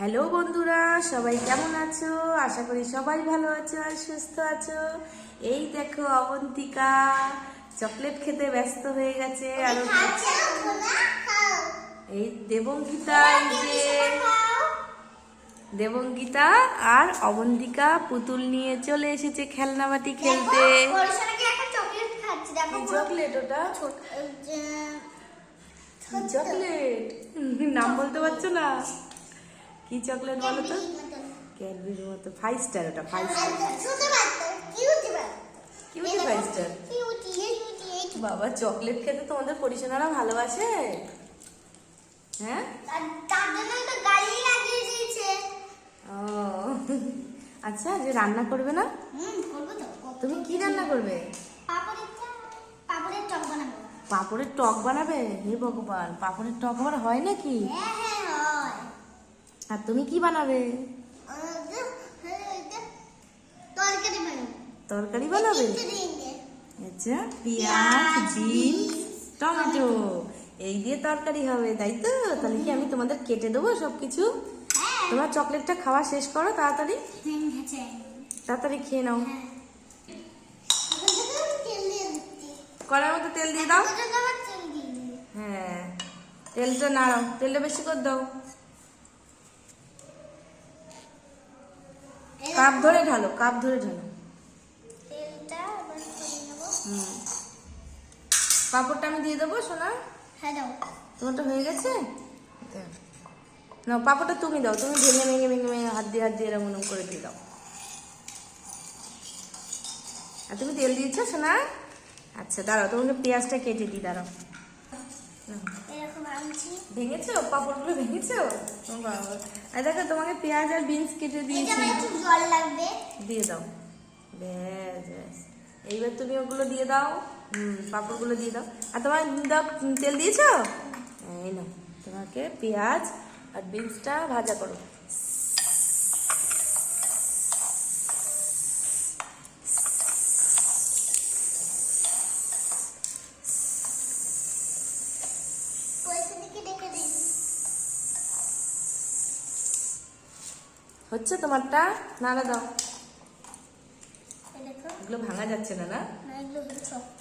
Hello বন্ধুরা সবাই কেমন আছো? আশা করি সবাই ভালো আছো আর সুস্থ আছো। এই দেখো অবন্তিকা চকলেট খেতে ব্যস্ত হয়ে গেছে। আর এই দেবঙ্গিতা যে দেবঙ্গিতা আর অবন্তিকা পুতুল নিয়ে চলে এসেছে খেলনাবাটি খেলতে। চকলেট ওটা? চকলেট? নাম বলতে পারছ না? কি চকলেট বলো তো? ক্যাডবেরির মতো। ফাইভ স্টার ওটা five star cutie five star বাবা, চকলেট খেতে তোমাদের পরিচালনা ভালোবাসে? হ্যাঁ? আচ্ছা যে রান্না করবে না? তুমি কি রান্না করবে? পাপড়ের টক বানাবে। হে ভগবান, পাপড়ের টক আবার হয় নাকি? আর তুমি কি বানাবে? তরকারি বানাবে। আচ্ছা পেঁয়াজ বিনস টমেটো। এই দিয়ে তরকারি হবে তাই তো? তাহলে কি আমি তোমাদের কেটে দেবো সবকিছু? তোমার চকলেটটা খাওয়া শেষ করো তাড়াতাড়ি। তাড়াতাড়ি খেয়ে নাও। কড়ার মধ্যে তেল দিয়ে দাও। হ্যাঁ। তেলটা নাড়াও। তেলটা বেশি করে দাও। কাপ ধরে ঢালো কাপ ধরে ঢালো। হুম। পাঁপড়টা আমি দিয়ে দেবো সোনা? তোমারটা হয়ে গেছে? না পাঁপড়টা তুমি দাও তুমি ভেঙে ভেঙে ভেঙে ভেঙে হাত দিয়ে হাত দিয়ে এরকম করে দিয়ে দাও। আর তুমি তেল দিয়েছ সোনা? আচ্ছা দাঁড়াও তোমাকে পেঁয়াজটা কেটে দিই দাঁড়াও। ভেঙেছো? পাঁপড়গুলো ভেঙেছো? ও বাবা। আর দেখো তোমাকে পেঁয়াজ আর বিনস কেটে দিয়েছি। জল লাগবে। দিয়ে দাও। ব্যাস ব্যাস। এইবার তুমি ওগুলো দিয়ে দাও। হুম পাঁপড়গুলো দিয়ে দাও। আর তোমার দাও তেল দিয়েছ? এই নাও তোমাকে পেঁয়াজ আর বিনসটা ভাজা করো। হচ্ছে তোমারটা? নাড়া দাও। এগুলো ভাঙা যাচ্ছে না না? না এগুলো হলো শক্ত।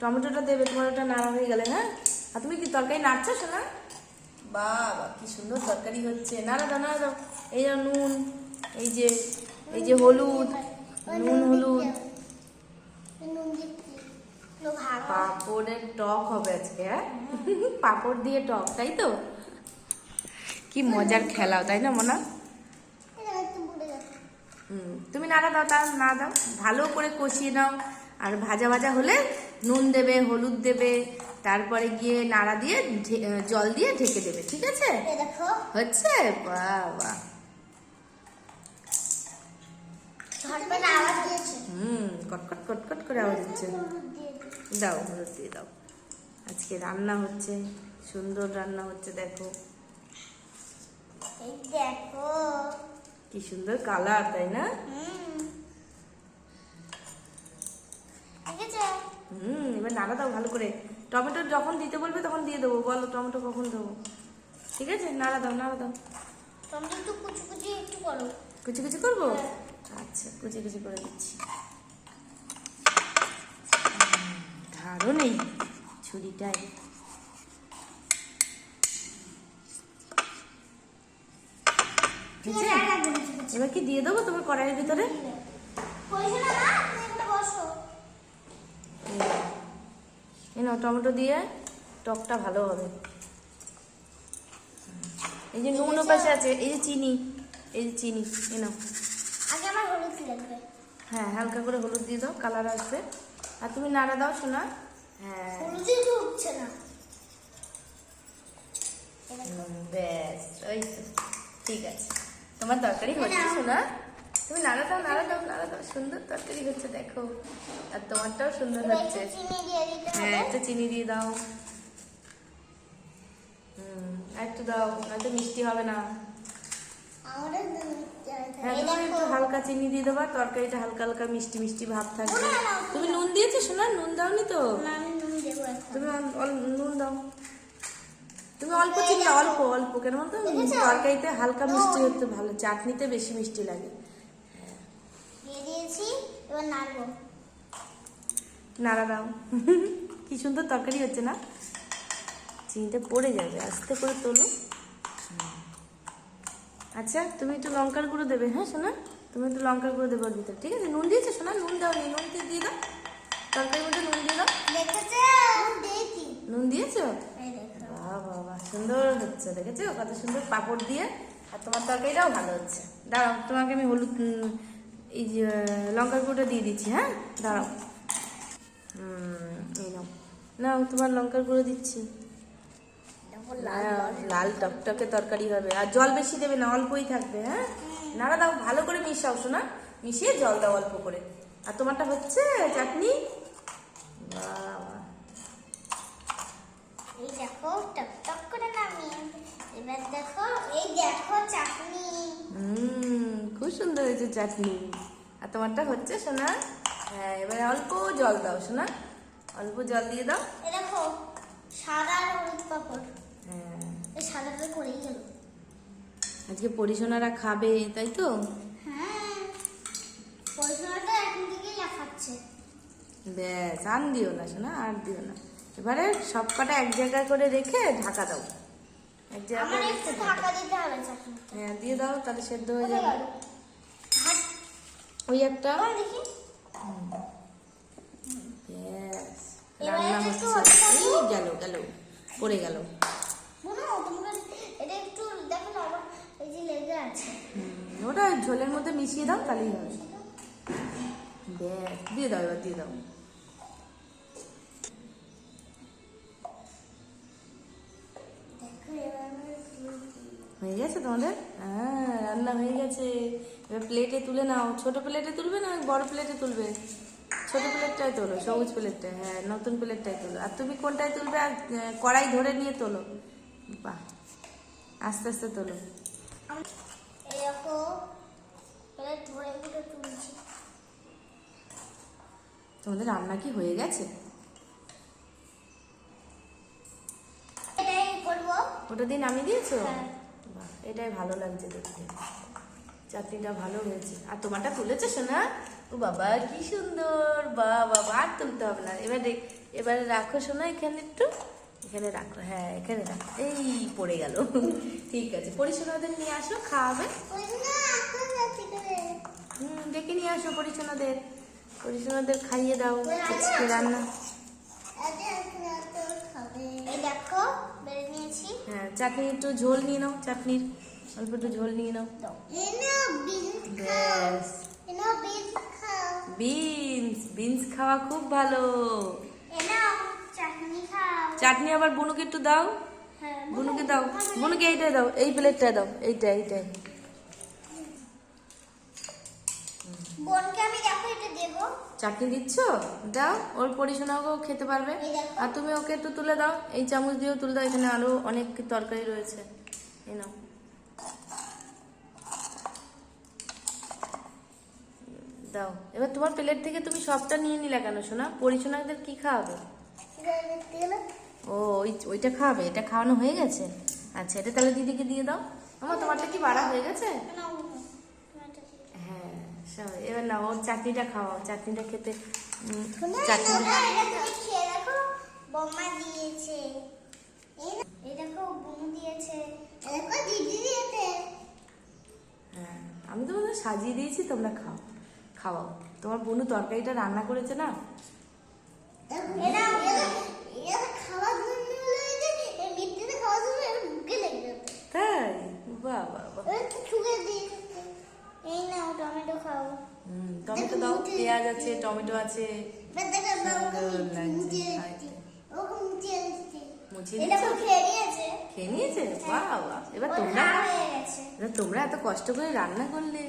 টমেটোটা দেবে তোমার ওটা নাড়া হয়ে গেলে হ্যাঁ? আর তুমি কি তরকারি নাড়ছো শোনা বাবা কি সুন্দর তরকারি হচ্ছে। নাড়া দাও নাড়া দাও। এই যে নুন এই যে এই যে হলুদ নুন হলুদ। পাপড়ের টক হবে আজকে হ্যাঁ। পাপড় দিয়ে টক তাই তো? কি মজার খেলাও তাই না মোনা এটা একটু বুড়ে যাচ্ছে হুম তুমি নাড়া দাও তা না দাও ভালো করে কষিয়ে নাও। আর ভাজা ভাজা হলে নুন দেবে হলুদ দেবে তারপরে গিয়ে নাড়া দিয়ে জল দিয়ে ঢেকে দেবে ঠিক আছে? হচ্ছে? বাবা হুম কটকট কটকট করে আওয়াজ হচ্ছে। দাও হলুদ দিয়ে দাও। আজকে রান্না হচ্ছে সুন্দর রান্না হচ্ছে দেখো। দেখো। কি সুন্দর কালার তাই না? হুম এবার নাড়া দাও ভালো করে। টমেটো যখন দিতে বলবে তখন দিয়ে দেবো। বলো টমেটো কখন দেবো? ঠিক আছে? নাড়া দাও নাড়া দাও। টমেটো একটু কুচি কুচি একটু করো। কুচি কুচি করব? হ্যাঁ। আচ্ছা কুচি কুচি করে দিচ্ছি। ধারও নেই আছে এবার কি দিয়ে দেবো তোমার কড়াইয়ের ভিতরে পয়সা না না তুমি এখানে বসো এই নাও টমেটো দিয়ে টকটা ভালো হবে। এই যে নুন পাশে আছে এই যে চিনি এই যে চিনি এই নাও। আগে আমার হলুদ লাগবে হ্যাঁ হালকা করে হলুদ দিয়ে দাও কালার আসবে। আর তুমি নাড়া দাও শোনা হ্যাঁ। হলুদই তো উঠছে না। ব্যাস ওই তো। ঠিক আছে। তোমার তরকারি হচ্ছে শোনা তুমি নাড়া দাও নাড়া দাও নাড়া দাও সুন্দর তরকারি হচ্ছে দেখো। আর তোমারটাও সুন্দর হচ্ছে। হ্যাঁ একটা চিনি দিয়ে দাও। হুম একটু দাও নয়তো মিষ্টি হবে না। হ্যাঁ তুমি একটু হালকা চিনি দিয়ে দেবা তরকারিটা হালকা হালকা মিষ্টি মিষ্টি ভাব থাকবে। তুমি নুন দিয়েছ শোনা নুন দাওনি তো? তুমি নুন দাও। তুমি অল্প চিনি অল্প অল্প কেন বলতো? তরকারিতে হালকা মিষ্টি হতে ভালো চাটনিতে বেশি মিষ্টি লাগে। দিয়ে দিয়েছি এবার নাড়বো। নাড়া দাও। কি সুন্দর তরকারি হচ্ছে না? চিনিটা পড়ে যাবে আস্তে করে তোলো। আচ্ছা তুমি একটু লঙ্কার গুঁড়ো দেবে হ্যাঁ সোনা? তুমি একটু লঙ্কার গুঁড়ো দেবে ভিতরে ঠিক আছে? নুন দিয়েছ সোনা? নুন দাও নি নুন দিয়ে দিয়ে দাও। তরকারির মধ্যে নুন দিয়ে দাও। নুন দিয়েছ। বাহ বাহ সুন্দর হচ্ছে দেখেছ? কত সুন্দর পাপড় দিয়ে। আর তোমার তরকারিটাও ভালো হচ্ছে। দাঁড়াও তোমাকে আমি হলুদ এই যে লঙ্কার গুঁড়োটা দিয়ে দিচ্ছি হ্যাঁ? দাঁড়াও। নাও তোমার লঙ্কার গুঁড়ো দিচ্ছি। লাল হ্যাঁ, লাল টকটকে তরকারি হবে। আর জল বেশি দেবে না অল্পই থাকবে হ্যাঁ? নাড়া দাও ভালো করে মিশাও শোনা? মিশিয়ে জল দাও অল্প করে। আর তোমারটা হচ্ছে চাটনি। এই দেখো টক টক করে নামিয়ে। এবার দেখো এই দেখো চাটনি। হুম খুব সুন্দর হয়েছে চাটনি। আর তোমারটা হচ্ছে সোনা হ্যাঁ এবারে অল্প জল দাও সোনা অল্প জল দিয়ে দাও। দেখো সাদা আর হলুদ পাপড়। হ্যাঁ। এই সাদাটা পড়েই গেল। আজকে পরিশোনারা খাবে তাই তো? হ্যাঁ পয়সাটা এখন থেকেই লাফাচ্ছে। ব্যাস আর দিও না সোনা আর দিও না। এবারে সব কটা এক জায়গায় করে রেখে ঢাকা দাও। এক জায়গায় রেখে ঢাকা দিতে হবে হ্যাঁ দিয়ে দাও তাহলে সেদ্ধ হয়ে যাবে। ওই একটা। দেখি। রান্না হচ্ছে। এই গেল গেল পড়ে গেল। ওটা ঝোলের মধ্যে মিশিয়ে দাও তাহলেই হবে। দিয়ে দাও এবার দিয়ে দাও। হয়ে গেছে তোমাদের? হ্যাঁ রান্না হয়ে গেছে। এবার প্লেটে তুলে নাও। ছোট প্লেটে তুলবে না বড় প্লেটে তুলবে? ছোট প্লেটটাই তোলো সবুজ প্লেটটা হ্যাঁ নতুন প্লেটটাই তোলো। আর তুমি কোনটায় তুলবে আর কড়াই ধরে নিয়ে তোলো। বাহ আস্তে আস্তে তোলো। তোমাদের রান্না কি হয়ে গেছে? ওটা দিয়ে নামিয়ে দিয়েছ? হ্যাঁ। এটাই ভালো লাগছে দেখতে। চাটনিটা ভালো হয়েছে। আর তোমারটা তুলেছো শোনা ও বাবা কি সুন্দর। বা বাবা আর তুলতে হবে না। এবার দেখ- এবারে রাখো শোনা এখানে একটু। এখানে রাখো হ্যাঁ এখানে রাখো। এই পড়ে গেল। ঠিক আছে পরিচ্ছন্নদের নিয়ে আসো খাওয়াবে। হুম ডেকে নিয়ে আসো পরিচ্ছন্নদের পরিচ্ছন্নদের খাইয়ে দাও আজকে রান্না। হ্যাঁ চাটনি একটু ঝোল নিয়ে নাও চাটনির। অল্প একটু ঝোল নিয়ে নাও। ব্যাস। বিনস বিনস খাওয়া খুব ভালো। চাটনি আবার বুনুকে একটু দাও। হ্যাঁ বুনুকে দাও। বুনুকে এইটাই দাও এই প্লেটটা দাও এইটা এইটাই চাটনি দিচ্ছ? দাও ওর পরিশোনাও খেতে পারবে। আর তুমি ওকে একটু তুলে দাও এই চামচ দিয়েও তুলে দাও এখানে আরও অনেক তরকারি রয়েছে। এই নাও। দাও এবার তোমার প্লেট থেকে তুমি সবটা নিয়ে নিলে কেন শোনা পরিশোনাদের কি খাওয়াবে ও ওই ওইটা খাওয়াবে এটা খাওয়ানো হয়ে গেছে আচ্ছা এটা তাহলে দিদিকে দিয়ে দাও আমার তোমারটা কি বাড়া হয়ে গেছে। হ্যাঁ এবার না ওর চাটনিটা খাওয়াও চাটনিটা খেতে বৌমা দিয়েছে। দিয়েছে। দিদি দিয়েছে। হ্যাঁ আমি তোমাদের সাজিয়ে দিয়েছি তোমরা খাও খাওয়াও। তোমার বোনু তরকারিটা রান্না করেছে না। তাই। এই নাও টমেটো খাও। টমেটো দাও। পেঁয়াজ আছে টমেটো আছে। খেয়ে নিয়েছে। বাহ বাহ। এবার তোমরা। হয়ে। এবার তোমরা এত কষ্ট করে রান্না করলে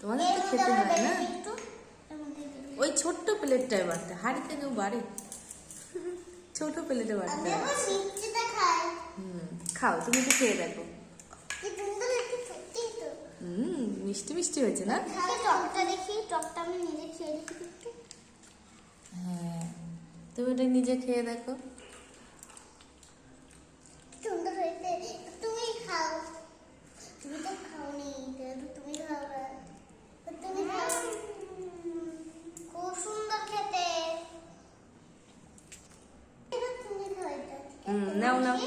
তোমাদের তো খেতে হয় না বেগুন একটু, এর মধ্যে দিবি। ওই ছোট্ট প্লেটটায় বাড়তে হাড়িতে কেউ বাড়ে? ছোট প্লেটে বাড়তে। হুম খাও তুমি তো খেয়ে দেখো। হুম মিষ্টি মিষ্টি হয়েছে না? টকটা দেখি, টকটা আমি নিজে খেয়ে দেখি। হ্যাঁ তুমি ওটা নিজে খেয়ে দেখো। নাও নাও।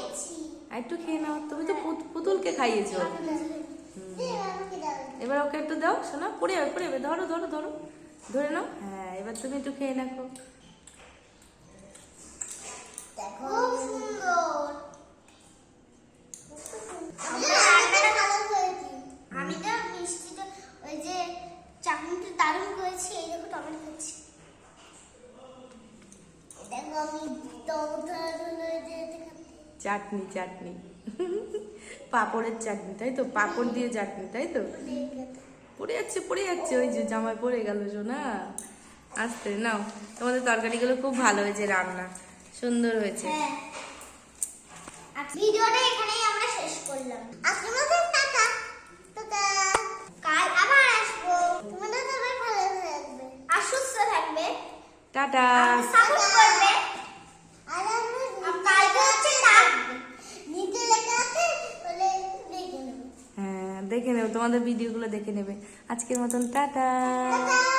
একটু খেয়ে নাও। তুমি তো পুতুলকে খাইয়েছো। এবার ওকে একটু দাও শোনা পড়ে যাবে পড়ে যাবে। ধরো ধরো ধরো। ধরে নাও। হ্যাঁ এবার তুমি একটু খেয়ে নাও। সুন্দর। আমি তো মিষ্টিটা ওই যে চাটনিটা দারুণ করেছি এই দেখো টমেটো খাচ্ছি। দেখো আমি টমেটো চাটনি চাটনি। পাপড়ের চাটনি, তাই তো? পাপড় দিয়ে চাটনি, তাই তো? পড়ে যাচ্ছে পড়ে যাচ্ছে। ওই যে জামায় পড়ে গেল, সোনা। আসতে, নাও। তোমাদের তরকারিগুলো খুব ভালো হয়েছে, রান্না। সুন্দর হয়েছে। হ্যাঁ। ভিডিওটা এখানেই আমরা শেষ করলাম মতো টাটা টাটা কাল আবার আসব তোমাদের সবাই ভালো থাকবে আর সুস্থ থাকবে টাটা সাপোর্ট করবে আর কালকে হচ্ছে ডাক নিচে লেখা আছে বলে দেখে নেবে হ্যাঁ দেখে নেবে তোমাদের ভিডিওগুলো দেখে নেবে। আজকের মতন টাটা। টাটা।